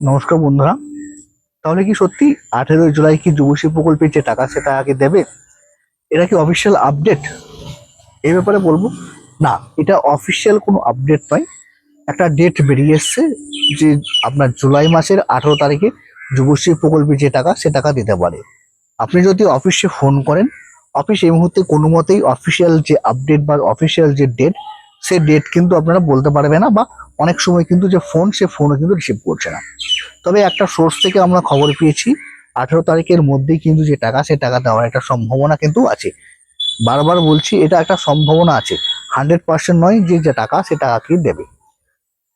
নমস্কার বন্ধুরা। তাহলে কি সত্যি আঠেরোই জুলাই কি যুবশ্রী প্রকল্পের যে টাকা সেটা আগে দেবে? এটা কি অফিসিয়াল আপডেট এই ব্যাপারে বলব, না, এটা অফিসিয়াল কোনো আপডেট নয়। একটা ডেট বেরিয়ে এসছে যে আপনার জুলাই মাসের আঠেরো তারিখে যুবশ্রী প্রকল্পের যে টাকা, সে টাকা দিতে পারে। আপনি যদি অফিসে ফোন করেন অফিস এই মুহূর্তে কোনো মতেই অফিসিয়াল যে আপডেট বা অফিসিয়াল যে ডেট সে ডেট কিন্তু আপনারা বলতে পারবে না বা অনেক সময় কিন্তু যে ফোন সে ফোনও কিন্তু রিসিভ করছে না। তবে একটা সোর্স থেকে আমরা খবর পেয়েছি। আঠেরো তারিখের মধ্যেই কিন্তু যে টাকা, সে টাকা দেওয়ার একটা সম্ভাবনা কিন্তু আছে। বারবার বলছি, এটা একটা সম্ভাবনা আছে। হান্ড্রেড পার্সেন্ট নয় যে যে টাকা, সে টাকা কি দেবে।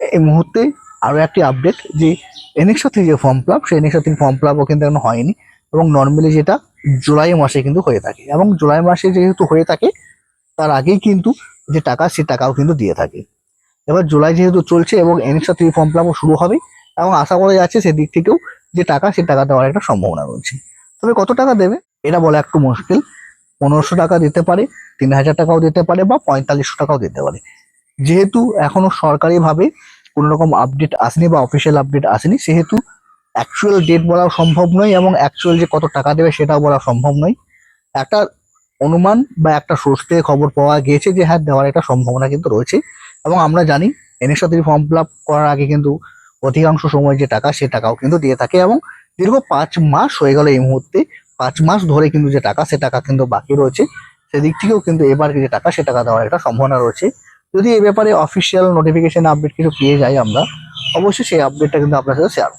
এই মুহূর্তে আরও একটি আপডেট যে এনএক্সো থেকে যে ফর্ম ফিল আপ সেই এনএক্সো থেকে ফর্ম ফিলাপও কিন্তু এখনও হয়নি। এবং নর্মালি যেটা জুলাই মাসে কিন্তু হয়ে থাকে। এবং জুলাই মাসে যেহেতু হয়ে থাকে, তার আগেই কিন্তু যে টাকা, সে টাকাও কিন্তু দিয়ে থাকে। এবার জুলাই যেহেতু চলছে এবং এনএক্সো থ্রি ফর্ম ফিলাপও শুরু হবে এবং আশা করা যাচ্ছে সেদিক থেকেও যে টাকা, সে টাকা দেওয়ার একটা সম্ভাবনা রয়েছে। তবে কত টাকা দেবে? এটা বলা একটু মুশকিল। পনেরোশো টাকা দিতে পারে, তিন হাজার টাকাও দিতে পারে বা পঁয়তাল্লিশশো টাকাও দিতে পারে। যেহেতু এখনও সরকারিভাবে কোনো রকম আপডেট আসেনি বা অফিসিয়াল আপডেট আসেনি, সেহেতু অ্যাকচুয়াল ডেট বলা সম্ভব নয় এবং অ্যাকচুয়াল যে কত টাকা দেবে সেটাও বলা সম্ভব নয়। একটা অনুমান বা একটা সোর্স থেকে খবর পাওয়া গিয়েছে যে হ্যাঁ দেওয়ার একটা সম্ভাবনা কিন্তু রয়েছে। এবং আমরা জানি এনএস সাথে ফর্ম ফিল আপ করার আগে কিন্তু অধিকাংশ সময় যে টাকা, সে টাকাও কিন্তু দিয়ে থাকে এবং দীর্ঘ পাঁচ মাস হয়ে গেল এই মুহূর্তে। পাঁচ মাস ধরে কিন্তু যে টাকা, সে টাকা কিন্তু বাকি রয়েছে। সেদিক থেকেও কিন্তু এবার যে টাকা, সে টাকা দেওয়ার একটা সম্ভাবনা রয়েছে। যদি এ ব্যাপারে অফিসিয়াল নোটিফিকেশন আপডেট কিছু পেয়ে যাই আমরা, অবশ্যই সেই আপডেটটা কিন্তু আপনার সাথে শেয়ার